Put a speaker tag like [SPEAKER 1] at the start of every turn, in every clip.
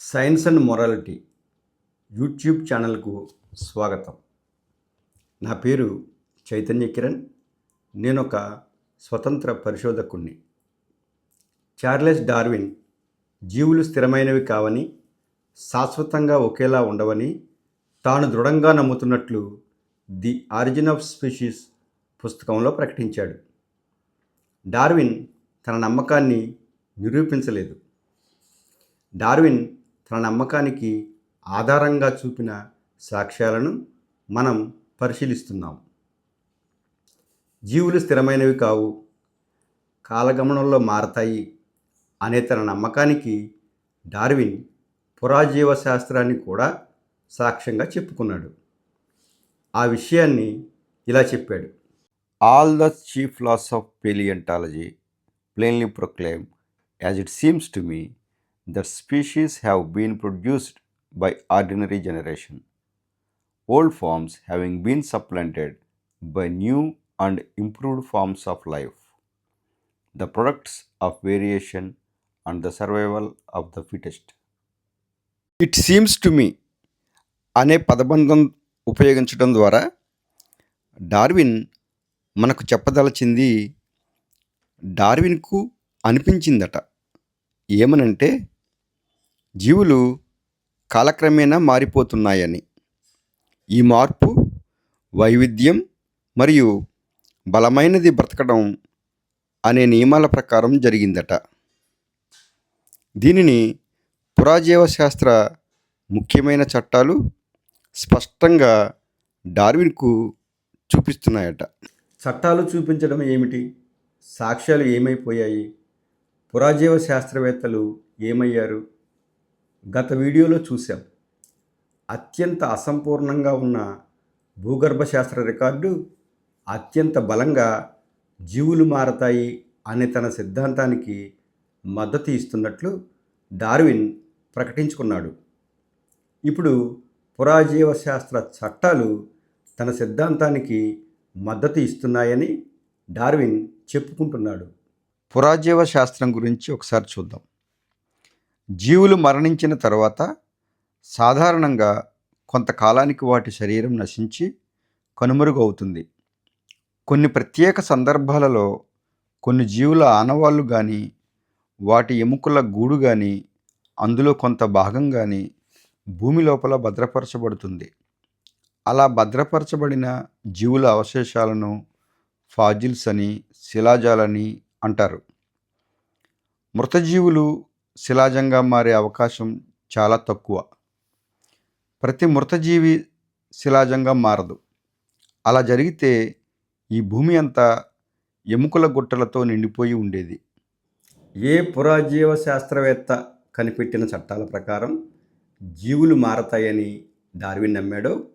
[SPEAKER 1] Science and morality YouTube ఛానల్కు స్వాగతం. నా పేరు చైతన్య కిరణ్. నేను ఒక స్వతంత్ర పరిశోధకుణ్ణి. చార్లెస్ డార్విన్ జీవులు స్థిరమైనవి కావని శాశ్వతంగా ఒకేలా ఉండవని తాను దృఢంగా నమ్ముతున్నట్లు ది ఆరిజిన్ ఆఫ్ స్పీషీస్ పుస్తకంలో ప్రకటించాడు. డార్విన్ తన నమ్మకాన్ని నిరూపించలేదు. డార్విన్ తన నమ్మకానికి ఆధారంగా చూపిన సాక్ష్యాలను మనం పరిశీలిస్తున్నాం. జీవులు స్థిరమైనవి కావు. కాలగమనంలో మారతాయి అనే తన నమ్మకానికి డార్విన్ పురాజీవ శాస్త్రాన్ని కూడా సాక్ష్యంగా చెప్పుకున్నాడు. ఆ విషయాన్ని ఇలా చెప్పాడు. All the chief laws of palaeontology plainly proclaim as it seems to me that species have been produced by ordinary generation, old forms having been supplanted by new and improved forms of life, the products of variation and the survival of the fittest. It seems to me అనే పదబంధం ఉపయోగించడం ద్వారా Darwin మనకు చెప్పదలచింది డార్విన్కు అనిపించిందట ఏమనంటే జీవులు కాలక్రమేణా మారిపోతున్నాయని. ఈ మార్పు వైవిధ్యం మరియు బలమైనది బ్రతకడం అనే నియమాల ప్రకారం జరిగిందట. దీనిని పురాజీవ శాస్త్ర ముఖ్యమైన చట్టాలు స్పష్టంగా డార్విన్కు చూపిస్తున్నాయట. చట్టాలు చూపించడం ఏమిటి? సాక్ష్యాలు ఏమైపోయాయి? పురాజీవ శాస్త్రవేత్తలు ఏమయ్యారు? గత వీడియోలో చూశాం. అత్యంత అసంపూర్ణంగా ఉన్న భూగర్భ శాస్త్ర రికార్డు అత్యంత బలంగా జీవులు మారతాయి అనే తన సిద్ధాంతానికి మద్దతు ఇస్తున్నట్లు డార్విన్ ప్రకటించుకున్నాడు. ఇప్పుడు పురాజీవ శాస్త్ర చట్టాలు తన సిద్ధాంతానికి మద్దతు ఇస్తున్నాయని డార్విన్ చెప్పుకుంటున్నాడు. పురాజీవ శాస్త్రం గురించి ఒకసారి చూద్దాం. జీవులు మరణించిన తర్వాత సాధారణంగా కొంతకాలానికి వాటి శరీరం నశించి కనుమరుగవుతుంది. కొన్ని ప్రత్యేక సందర్భాలలో కొన్ని జీవుల ఆనవాళ్ళు కానీ వాటి ఎముకల గూడు కానీ అందులో కొంత భాగం కానీ భూమి లోపల భద్రపరచబడుతుంది. అలా భద్రపరచబడిన జీవుల అవశేషాలను ఫాజిల్స్ అని శిలాజాలని అంటారు. మృతజీవులు శిలాజంగా మారే అవకాశం చాలా తక్కువ. ప్రతి మృతజీవి శిలాజంగా మారదు. అలా జరిగితే ఈ భూమి అంతా ఎముకల గుట్టలతో నిండిపోయి ఉండేది. ఏ పురాజీవ శాస్త్రవేత్త కనిపెట్టిన చట్టాల ప్రకారం జీవులు మారతాయని డార్విన్ నమ్మాడో.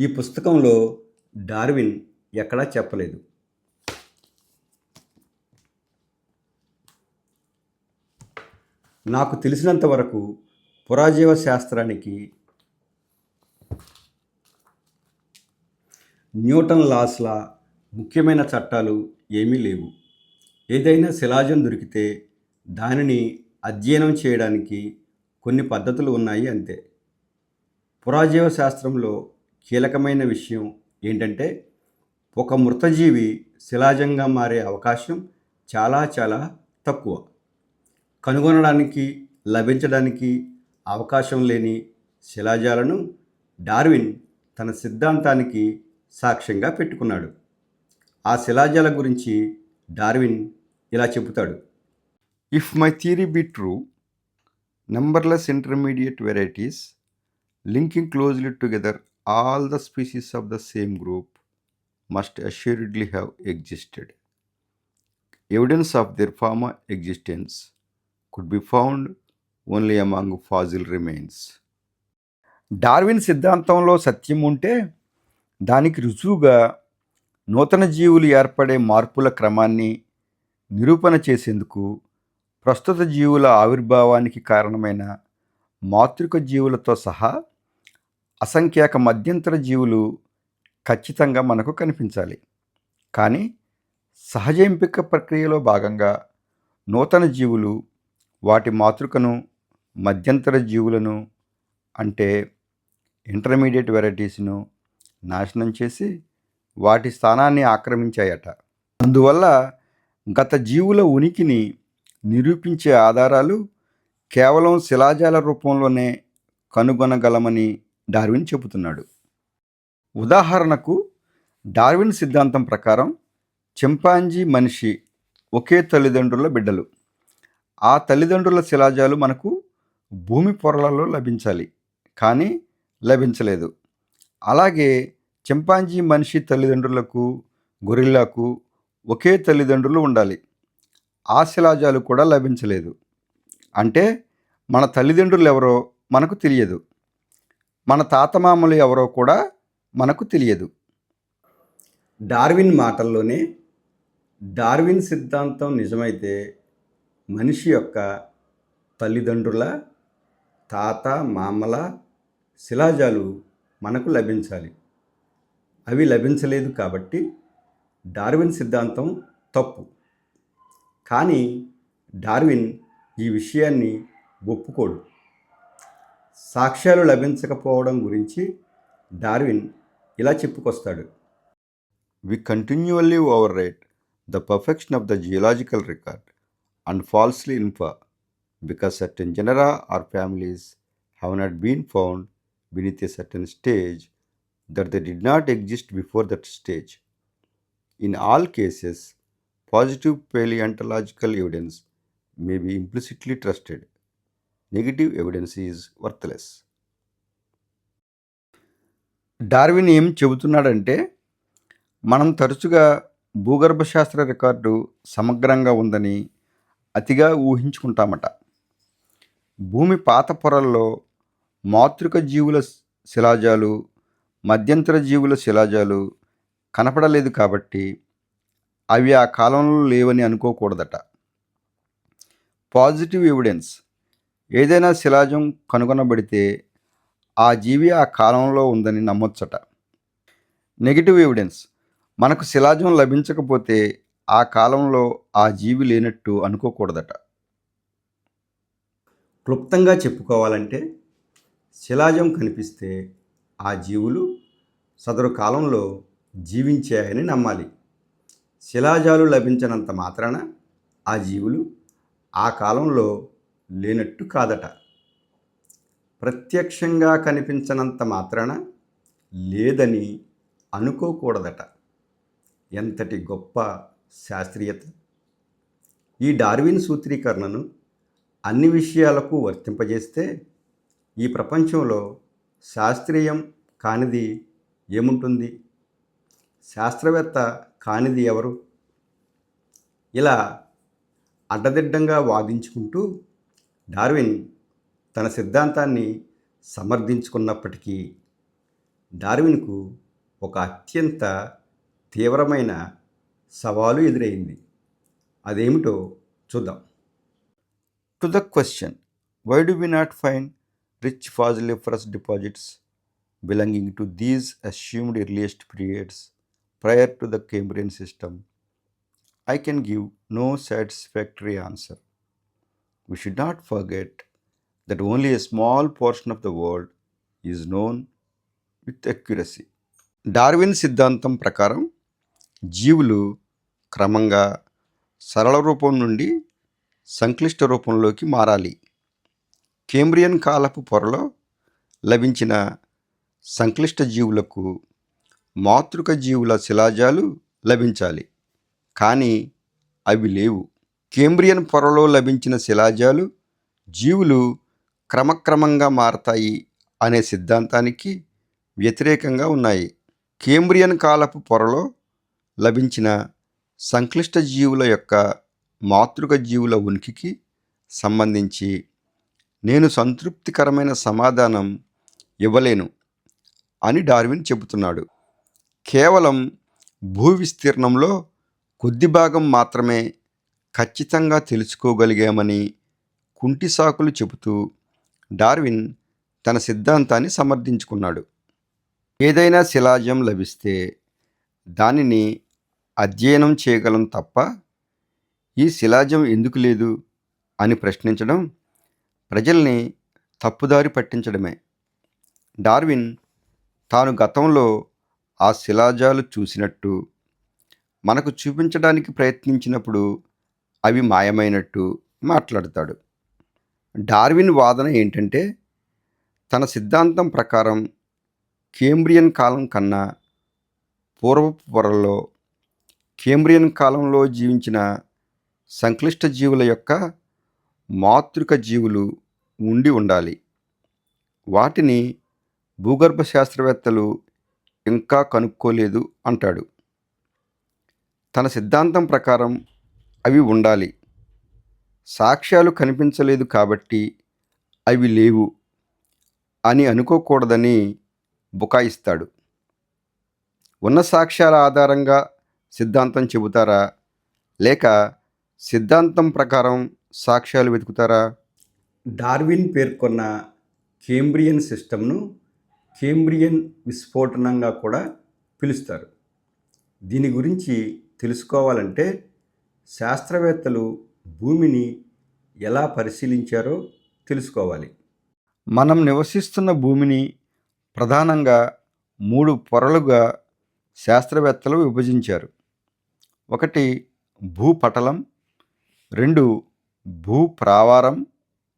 [SPEAKER 1] ఈ పుస్తకంలో డార్విన్ ఎక్కడా చెప్పలేదు. నాకు తెలిసినంత వరకు పురాజీవ శాస్త్రానికి న్యూటన్ లాస్లా ముఖ్యమైన చట్టాలు ఏమీ లేవు. ఏదైనా శిలాజం దొరికితే దానిని అధ్యయనం చేయడానికి కొన్ని పద్ధతులు ఉన్నాయి అంతే. పురాజీవ శాస్త్రంలో కీలకమైన విషయం ఏంటంటే ఒక మృతజీవి శిలాజంగా మారే అవకాశం చాలా చాలా తక్కువ. కనుగొనడానికి లభించడానికి అవకాశం లేని శిలాజాలను డార్విన్ తన సిద్ధాంతానికి సాక్ష్యంగా పెట్టుకున్నాడు. ఆ శిలాజాల గురించి డార్విన్ ఇలా చెబుతాడు. If my theory be true numberless intermediate varieties linking closely together all the species of the same group must assuredly have existed evidence of their former existence could be found only among fossil remains. Darwin సిద్ధాంతంలో సత్యం ఉంటే దానికి రుజువుగా నూతన జీవులు ఏర్పడే మార్పుల క్రమాన్ని నిరూపణ చేసేందుకు ప్రస్తుత జీవుల ఆవిర్భావానికి కారణమైన మాతృక జీవులతో సహా అసంఖ్యాక మధ్యంతర జీవులు ఖచ్చితంగా మనకు కనిపించాలి కానీ సహజ ఎంపిక ప్రక్రియలో భాగంగా నూతన జీవులు వాటి మాతృకను మధ్యంతర జీవులను అంటే ఇంటర్మీడియట్ వెరైటీస్ను నాశనం చేసి వాటి స్థానాన్ని ఆక్రమించాయట. అందువల్ల గత జీవుల ఉనికిని నిరూపించే ఆధారాలు కేవలం శిలాజాల రూపంలోనే కనుగొనగలమని డార్విన్ చెబుతున్నాడు. ఉదాహరణకు డార్విన్ సిద్ధాంతం ప్రకారం చింపాంజీ మనిషి ఒకే తల్లిదండ్రుల బిడ్డలు. ఆ తల్లిదండ్రుల శిలాజాలు మనకు భూమి పొరలలో లభించాలి. కానీ లభించలేదు. అలాగే చింపాంజీ మనిషి తల్లిదండ్రులకు గొరిల్లాకు ఒకే తల్లిదండ్రులు ఉండాలి. ఆ శిలాజాలు కూడా లభించలేదు. అంటే మన తల్లిదండ్రులు ఎవరో మనకు తెలియదు. మన తాతమామలు ఎవరో కూడా మనకు తెలియదు. డార్విన్ మాటల్లోనే డార్విన్ సిద్ధాంతం నిజమైతే మనిషి యొక్క తల్లిదండ్రుల తాత మామల శిలాజాలు మనకు లభించాలి. అవి లభించలేదు కాబట్టి డార్విన్ సిద్ధాంతం తప్పు. కానీ డార్విన్ ఈ విషయాన్ని ఒప్పుకోడు. సాక్ష్యాలు లభించకపోవడం గురించి డార్విన్ ఇలా చెప్పుకొస్తాడు. We continually overrate the perfection of the geological record and falsely infer because certain genera or families have not been found beneath a certain stage that they did not exist before that stage. In all cases, positive paleontological evidence may be implicitly trusted. Negative evidence is worthless. Darwin ఏం చెబుతున్నాడంటే మనం తరచుగా భూగర్భ శాస్త్ర record సమగ్రంగా ఉందని అతిగా ఊహించుకుంటామట. భూమి పాత పొరల్లో మాతృక జీవుల శిలాజాలు మధ్యంతర జీవుల శిలాజాలు కనపడలేదు కాబట్టి అవి ఆ కాలంలో లేవని అనుకోకూడదట. Positive evidence. ఏదైనా శిలాజం కనుగొనబడితే ఆ జీవి ఆ కాలంలో ఉందని నమ్మొచ్చట. Negative evidence. మనకు శిలాజం లభించకపోతే ఆ కాలంలో ఆ జీవి లేనట్టు అనుకోకూడదట. క్లుప్తంగా చెప్పుకోవాలంటే శిలాజం కనిపిస్తే ఆ జీవులు సదరు కాలంలో జీవించాయని నమ్మాలి. శిలాజాలు లభించినంత మాత్రాన ఆ జీవులు ఆ కాలంలో లేనట్టు కాదట. ప్రత్యక్షంగా కనిపించనంత మాత్రాన లేదని అనుకోకూడదట. ఎంతటి గొప్ప శాస్త్రీయత. ఈ డార్విన్ సూత్రీకరణను అన్ని విషయాలకు వర్తింపజేస్తే ఈ ప్రపంచంలో శాస్త్రీయం కానిది ఏముంటుంది? శాస్త్రవేత్త కానిది ఎవరు? ఇలా అడ్డదిడ్డంగా వాదించుకుంటూ డార్విన్ తన సిద్ధాంతాన్ని సమర్థించుకున్నప్పటికీ డార్విన్కు ఒక అత్యంత తీవ్రమైన సవాలు ఎదురైంది. అదేమిటో చూద్దాం. To the question why do we not find rich fossiliferous deposits belonging to these assumed earliest periods prior to the Cambrian system I can give no satisfactory answer we should not forget that only a small portion of the world is known with accuracy Darwin సిద్ధాంతం ప్రకారం జీవులు క్రమంగా సరళ రూపం నుండి సంక్లిష్ట రూపంలోకి మారాలి. కేంబ్రియన్ కాలపు పొరలో లభించిన సంక్లిష్ట జీవులకు మాతృక జీవుల శిలాజాలు లభించాలి. కానీ అవి లేవు. కేంబ్రియన్ పొరలో లభించిన శిలాజాలు జీవులు క్రమక్రమంగా మారతాయి అనే సిద్ధాంతానికి వ్యతిరేకంగా ఉన్నాయి. కేంబ్రియన్ కాలపు పొరలో లభించిన సంక్లిష్ట జీవుల యొక్క మాతృక జీవుల ఉనికికి సంబంధించి నేను సంతృప్తికరమైన సమాధానం ఇవ్వలేను అని డార్విన్ చెబుతున్నాడు. కేవలం భూ విస్తీర్ణంలో కొద్ది భాగం మాత్రమే ఖచ్చితంగా తెలుసుకోగలిగామని కుంటి సాకులు చెబుతూ డార్విన్ తన సిద్ధాంతాన్ని సమర్థించుకున్నాడు. ఏదైనా శిలాజం లభిస్తే దానిని అధ్యయనం చేయగలం తప్ప ఈ శిలాజం ఎందుకు లేదు అని ప్రశ్నించడం ప్రజల్ని తప్పుదారి పట్టించడమే. డార్విన్ తాను గతంలో ఆ శిలాజాలు చూసినట్టు మనకు చూపించడానికి ప్రయత్నించినప్పుడు అవి మాయమైనట్టు మాట్లాడతాడు. డార్విన్ వాదన ఏంటంటే తన సిద్ధాంతం ప్రకారం కేంబ్రియన్ కాలం కన్నా పూర్వపు పొరల్లో కేంబ్రియన్ కాలంలో జీవించిన సంక్లిష్ట జీవుల యొక్క మాతృక జీవులు ఉండి ఉండాలి. వాటిని భూగర్భ శాస్త్రవేత్తలు ఇంకా కనుక్కోలేదు అంటాడు. తన సిద్ధాంతం ప్రకారం అవి ఉండాలి. సాక్ష్యాలు కనిపించలేదు కాబట్టి అవి లేవు అని అనుకోకూడదని బుకాయిస్తాడు. ఉన్న సాక్ష్యాల ఆధారంగా సిద్ధాంతం చెబుతారా? లేక సిద్ధాంతం ప్రకారం సాక్ష్యాలు వెతుకుతారా? డార్విన్ పేర్కొన్న కేంబ్రియన్ సిస్టమ్ను కేంబ్రియన్ విస్ఫోటనంగా కూడా పిలుస్తారు. దీని గురించి తెలుసుకోవాలంటే శాస్త్రవేత్తలు భూమిని ఎలా పరిశీలించారో తెలుసుకోవాలి. మనం నివసిస్తున్న భూమిని ప్రధానంగా మూడు పొరలుగా శాస్త్రవేత్తలు విభజించారు. ఒకటి భూపటలం రెండు భూప్రావారం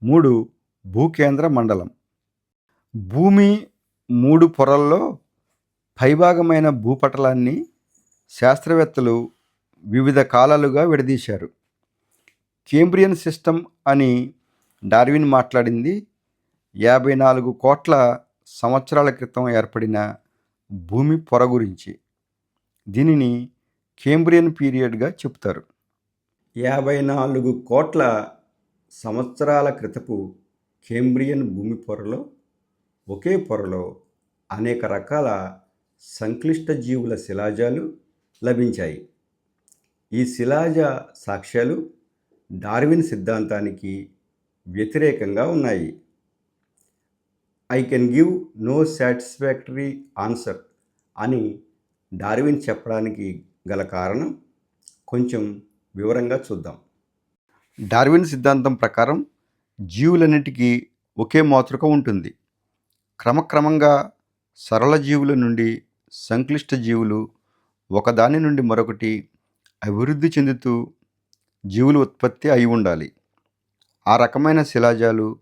[SPEAKER 1] మూడు భూకేంద్ర మండలం. భూమి మూడు పొరల్లో పైభాగమైన భూపటలాన్ని శాస్త్రవేత్తలు వివిధ కాలాలుగా విడదీశారు. కేంబ్రియన్ సిస్టమ్ అని డార్విన్ మాట్లాడింది. యాభై నాలుగు కోట్ల సంవత్సరాల క్రితం ఏర్పడిన భూమి పొర గురించి. దీనిని కేంబ్రియన్ పీరియడ్గా చెప్తారు. యాభై నాలుగు కోట్ల సంవత్సరాల క్రితపు కేంబ్రియన్ భూమి పొరలో ఒకే పొరలో అనేక రకాల సంక్లిష్ట జీవుల శిలాజాలు లభించాయి. ఈ శిలాజ సాక్ష్యాలు డార్విన్ సిద్ధాంతానికి వ్యతిరేకంగా ఉన్నాయి. I can give no satisfactory answer అని డార్విన్ చెప్పడానికి గల కారణం కొంచెం వివరంగా చూద్దాం. డార్విన్ సిద్ధాంతం ప్రకారం జీవులన్నిటికీ ఒకే మాతృక ఉంటుంది. క్రమక్రమంగా సరళ జీవుల నుండి సంక్లిష్ట జీవులు ఒకదాని నుండి మరొకటి అభివృద్ధి చెందుతూ జీవులు ఉత్పత్తి అయి ఉండాలి. ఆ రకమైన శిలాజాలు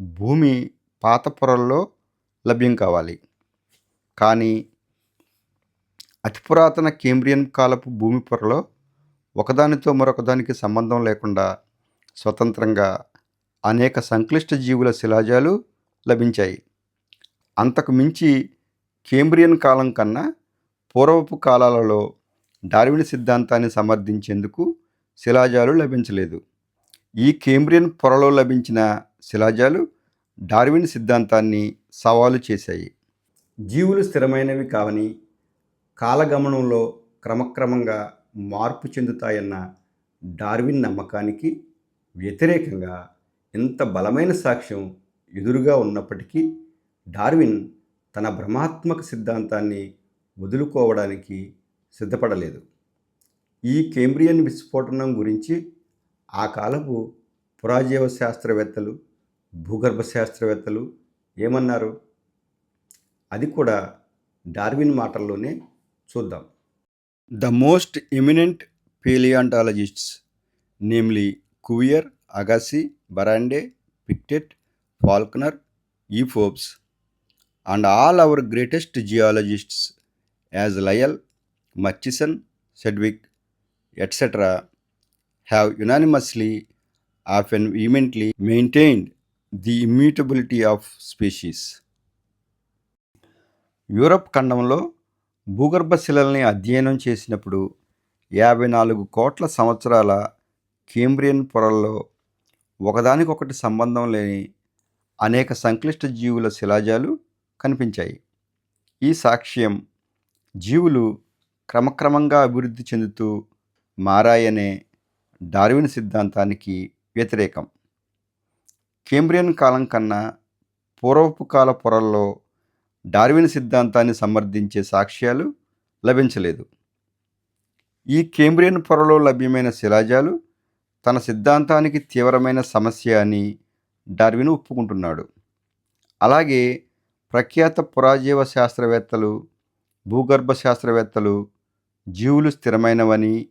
[SPEAKER 1] భూమి పాత పొరల్లో లభ్యం కావాలి. కానీ అతి పురాతన కేంబ్రియన్ కాలపు భూమి పొరలో ఒకదానితో మరొకదానికి సంబంధం లేకుండా స్వతంత్రంగా అనేక సంక్లిష్ట జీవుల శిలాజాలు లభించాయి. అంతకు మించి కేంబ్రియన్ కాలం కన్నా పూర్వపు కాలాలలో డార్విన్ సిద్ధాంతాన్ని సమర్థించేందుకు శిలాజాలు లభించలేదు. ఈ కేంబ్రియన్ పొరలో లభించిన శిలాజాలు డార్విన్ సిద్ధాంతాన్ని సవాలు చేశాయి. జీవులు స్థిరమైనవి కావని కాలగమనంలో క్రమక్రమంగా మార్పు చెందుతాయన్న డార్విన్ నమ్మకానికి వ్యతిరేకంగా ఇంత బలమైన సాక్ష్యం ఎదురుగా ఉన్నప్పటికీ డార్విన్ తన భ్రమాత్మక సిద్ధాంతాన్ని వదులుకోవడానికి సిద్ధపడలేదు. ఈ కేంబ్రియన్ విస్ఫోటనం గురించి ఆ కాలపు పురాజీవ శాస్త్రవేత్తలు భూగర్భ శాస్త్రవేత్తలు ఏమన్నారు? అది కూడా డార్విన్ మాటల్లోనే చూద్దాం. The most eminent palaeontologists namely Cuvier Agassiz Barrande Pictet Falconer E Forbes and all our greatest geologists as Lyell Murchison Sedgwick etcetera have unanimously often vehemently maintained the immutability of species Europe ఖండంలో భూగర్భ శిలల్ని అధ్యయనం చేసినప్పుడు యాభై నాలుగు కోట్ల సంవత్సరాల Cambrian పొరల్లో ఒకదానికొకటి సంబంధం లేని అనేక సంక్లిష్ట జీవుల శిలాజాలు కనిపించాయి. ఈ సాక్ష్యం జీవులు క్రమక్రమంగా అభివృద్ధి చెందుతూ మారాయనే డార్విన్ సిద్ధాంతానికి వ్యతిరేకం. కేంబ్రియన్ కాలం కన్నా పూర్వపు కాల పొరల్లో డార్విన్ సిద్ధాంతాన్ని సమర్థించే సాక్ష్యాలు లభించలేదు. ఈ కేంబ్రియన్ పొరలో లభ్యమైన శిలాజాలు తన సిద్ధాంతానికి తీవ్రమైన సమస్య అని డార్విన్ ఒప్పుకుంటున్నాడు. అలాగే ప్రఖ్యాత పురాజీవ శాస్త్రవేత్తలు భూగర్భ శాస్త్రవేత్తలు జీవులు స్థిరమైనవని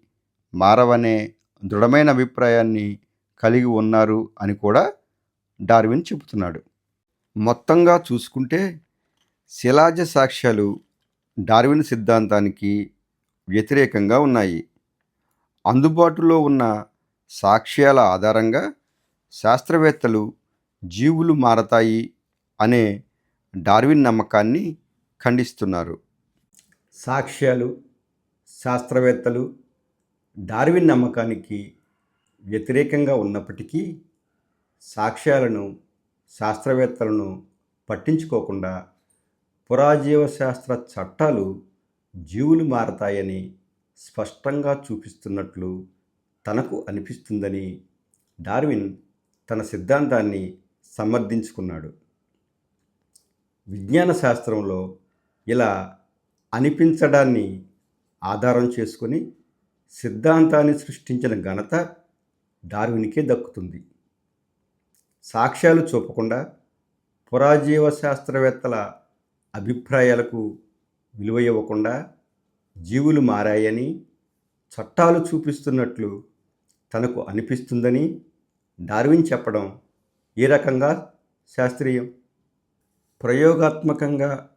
[SPEAKER 1] మారవనే దృఢమైన అభిప్రాయాన్ని కలిగి ఉన్నారు అని కూడా డార్విన్ చెబుతున్నాడు. మొత్తంగా చూసుకుంటే శిలాజ సాక్ష్యాలు డార్విన్ సిద్ధాంతానికి వ్యతిరేకంగా ఉన్నాయి. అందుబాటులో ఉన్న సాక్ష్యాల ఆధారంగా శాస్త్రవేత్తలు జీవులు మారతాయి అనే డార్విన్ నమ్మకాన్ని ఖండిస్తున్నారు. సాక్ష్యాలు శాస్త్రవేత్తలు డార్విన్ నమ్మకానికి వ్యతిరేకంగా ఉన్నప్పటికీ సాక్ష్యాలను శాస్త్రవేత్తలను పట్టించుకోకుండా పురాజీవశాస్త్ర చట్టాలు జీవులు మారతాయని స్పష్టంగా చూపిస్తున్నట్లు తనకు అనిపిస్తుందని డార్విన్ తన సిద్ధాంతాన్ని సమర్థించుకున్నాడు. విజ్ఞాన శాస్త్రంలో ఇలా అనిపించడాన్ని ఆధారం చేసుకొని సిద్ధాంతాన్ని సృష్టించిన ఘనత డార్విన్కే దక్కుతుంది. సాక్ష్యాలు చూపకుండా పురాజీవ శాస్త్రవేత్తల అభిప్రాయాలకు విలువ ఇవ్వకుండా జీవులు మారాయని చట్టాలు చూపిస్తున్నట్లు తనకు అనిపిస్తుందని డార్విన్ చెప్పడం ఏ రకంగా శాస్త్రీయం? ప్రయోగాత్మకంగా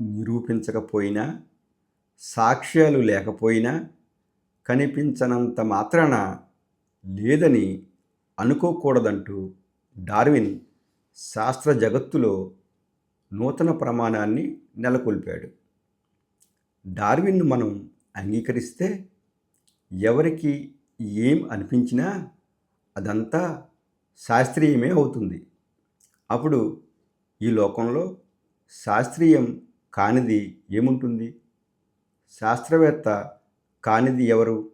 [SPEAKER 1] నిరూపించకపోయినా సాక్ష్యాలు లేకపోయినా కనిపించనంత మాత్రాన లేదని అనుకోకూడదంటూ డార్విన్ శాస్త్ర జగత్తులో నూతన ప్రమాణాన్ని నెలకొల్పాడు. డార్విన్ను మనం అంగీకరిస్తే ఎవరికి ఏం అనిపించినా అదంతా శాస్త్రీయమే అవుతుంది. అప్పుడు ఈ లోకంలో శాస్త్రీయం కానిది ఏముంటుంది? శాస్త్రవేత్త కానిది ఎవరు?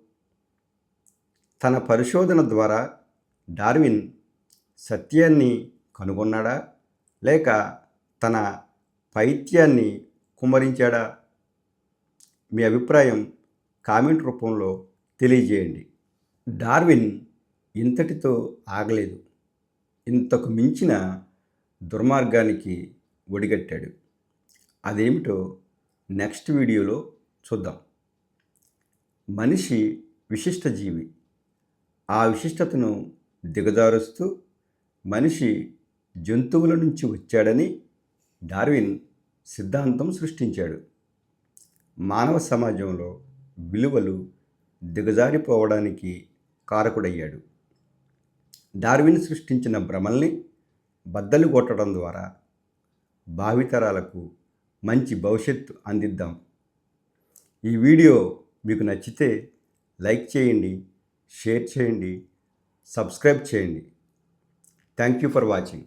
[SPEAKER 1] తన పరిశోధన ద్వారా డార్విన్ సత్యాన్ని కనుగొన్నాడా? లేక తన పైత్యాన్ని కుమ్మరించాడా? మీ అభిప్రాయం కామెంట్ రూపంలో తెలియజేయండి. డార్విన్ ఇంతటితో ఆగలేదు. ఇంతకు మించిన దుర్మార్గానికి ఒడిగట్టాడు. అదేమిటో నెక్స్ట్ వీడియోలో చూద్దాం. మనిషి విశిష్ట జీవి. ఆ విశిష్టతను దిగదారుస్తూ మనిషి జంతువుల నుంచి వచ్చాడని డార్విన్ సిద్ధాంతం సృష్టించాడు. మానవ సమాజంలో విలువలు దిగజారిపోవడానికి కారకుడయ్యాడు. డార్విన్ సృష్టించిన భ్రమల్ని బద్దలు కొట్టడం ద్వారా భావితరాలకు మంచి భవిష్యత్తు అందిద్దాం. ఈ వీడియో మీకు నచ్చితే లైక్ చేయండి షేర్ చేయండి సబ్స్క్రైబ్ చేయండి. Thank you for watching.